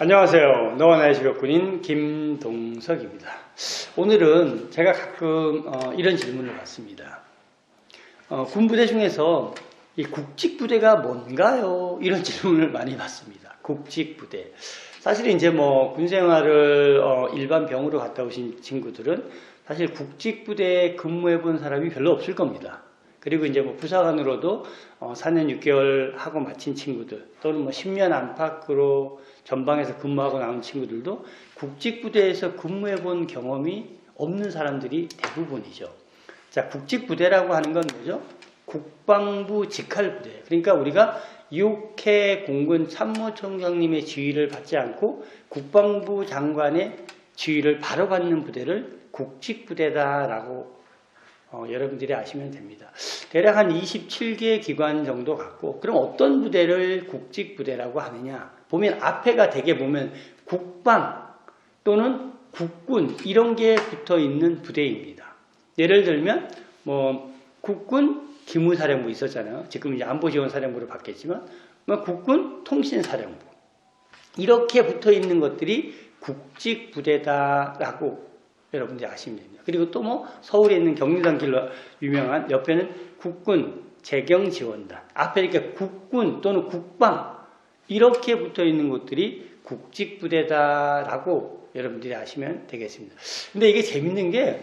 안녕하세요. 나의 직업군인 김동석입니다. 오늘은 제가 가끔 어, 이런 질문을 받습니다. 어, 군부대 중에서 이 국직부대가 뭔가요? 이런 질문을 많이 받습니다. 국직부대. 사실 이제 뭐 군생활을 어, 일반 병으로 갔다 오신 친구들은 사실 국직부대에 근무해 본 사람이 별로 없을 겁니다. 그리고 이제 뭐 부사관으로도 어, 4년 6개월 하고 마친 친구들 또는 뭐 10년 안팎으로 전방에서 근무하고 나온 친구들도 국직부대에서 근무해 본 경험이 없는 사람들이 대부분이죠. 자, 국직부대라고 하는 건 뭐죠? 국방부 직할부대. 그러니까 우리가 육해 공군 참모총장님의 지휘를 받지 않고 국방부 장관의 지휘를 바로 받는 부대를 국직부대다라고 어, 여러분들이 아시면 됩니다. 대략 한 27개 기관 정도 갖고 그럼 어떤 부대를 국직 부대라고 하느냐 보면 앞에가 대개 보면 국방 또는 국군 이런 게 붙어 있는 부대입니다. 예를 들면 뭐 국군 기무사령부 있었잖아요. 지금 이제 안보지원사령부로 바뀌었지만 뭐 국군 통신사령부 이렇게 붙어 있는 것들이 국직 부대다라고 여러분들이 아시면 됩니다. 그리고 또 뭐 서울에 있는 경리단 길로 유명한 옆에는 국군 재경지원단 앞에 이렇게 국군 또는 국방 이렇게 붙어 있는 것들이 국직부대다라고 여러분들이 아시면 되겠습니다. 근데 이게 재밌는 게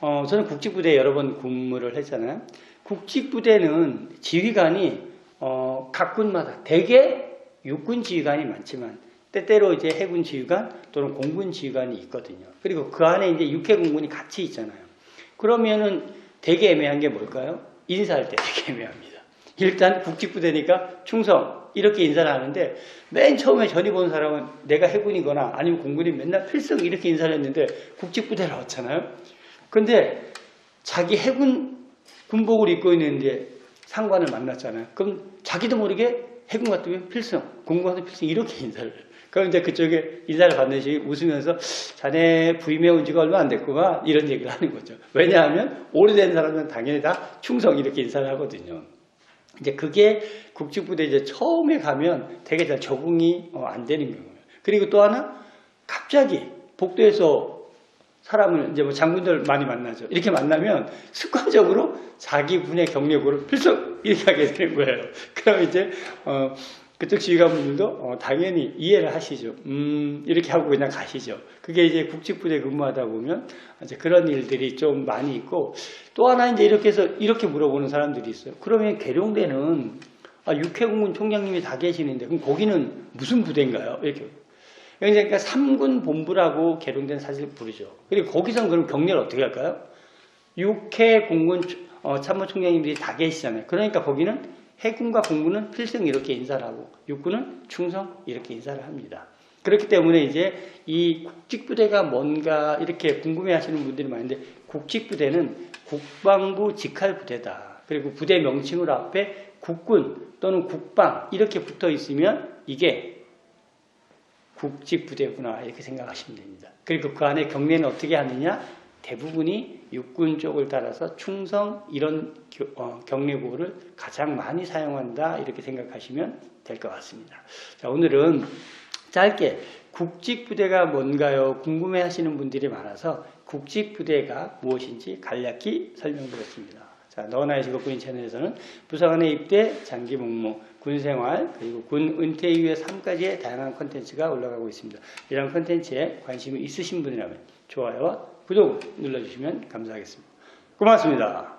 어, 저는 국직부대에 여러 번 근무를 했잖아요. 국직부대는 지휘관이 어, 각 군마다 대개 육군 지휘관이 많지만 때때로 이제 해군 지휘관 또는 공군 지휘관이 있거든요. 그리고 그 안에 이제 육해 공군이 같이 있잖아요. 그러면은 되게 애매한 게 뭘까요? 인사할 때 되게 애매합니다. 일단 국직부대니까 충성 이렇게 인사를 하는데 맨 처음에 전입 온 사람은 내가 해군이거나 아니면 공군이 맨날 필승 이렇게 인사를 했는데 국직부대를 왔잖아요. 근데 자기 해군 군복을 입고 있는데 상관을 만났잖아요. 그럼 자기도 모르게 해군 같으면 필승, 공군 같으면 필승 이렇게 인사를 해요. 그럼 이제 그쪽에 인사를 받는 시 웃으면서 자네 부임해 온 지가 얼마 안 됐구만 이런 얘기를 하는 거죠. 왜냐하면 오래된 사람은 당연히 다 충성 이렇게 인사를 하거든요. 이제 그게 국직부대 이제 처음에 가면 되게 잘 적응이 어, 안 되는 경우예요. 그리고 또 하나 갑자기 복도에서 사람을 이제 뭐 장군들 많이 만나죠. 이렇게 만나면 습관적으로 자기 군의 경력으로 필승 이렇게 하게 되는 거예요. 그럼 이제 어 그쪽 지휘관분들도 어, 당연히 이해를 하시죠. 음, 이렇게 하고 그냥 가시죠. 그게 이제 국직부대 근무하다 보면 이제 그런 일들이 좀 많이 있고 또 하나 이제 이렇게 해서 이렇게 물어보는 사람들이 있어요. 그러면 계룡대는 아, 육해공군 총장님이 다 계시는데 그럼 거기는 무슨 부대인가요? 이렇게. 그러니까 삼군 본부라고 계룡대는 사실 부르죠. 그리고 거기서는 그럼 격려를 어떻게 할까요? 육해 공군 어, 참모총장님들이 다 계시잖아요. 그러니까 거기는 해군과 공군은 필승 이렇게 인사를 하고 육군은 충성 이렇게 인사를 합니다. 그렇기 때문에 이제 이 국직부대가 뭔가 이렇게 궁금해 하시는 분들이 많은데 국직부대는 국방부 직할부대다. 그리고 부대 명칭으로 앞에 국군 또는 국방 이렇게 붙어 있으면 이게 국직부대구나 이렇게 생각하시면 됩니다. 그리고 그 안에 경례는 어떻게 하느냐? 대부분이 육군 쪽을 따라서 충성 이런 어, 경례구호를 가장 많이 사용한다 이렇게 생각하시면 될 것 같습니다. 자, 오늘은 짧게 국직부대가 뭔가요? 궁금해 하시는 분들이 많아서 국직부대가 무엇인지 간략히 설명드렸습니다. 자, 너나의 직업군인 채널에서는 부사관의 입대, 장기 복무, 군생활, 그리고 군 은퇴 이후의 삶까지의 다양한 컨텐츠가 올라가고 있습니다. 이런 컨텐츠에 관심이 있으신 분이라면 좋아요와 구독 눌러주시면 감사하겠습니다. 고맙습니다.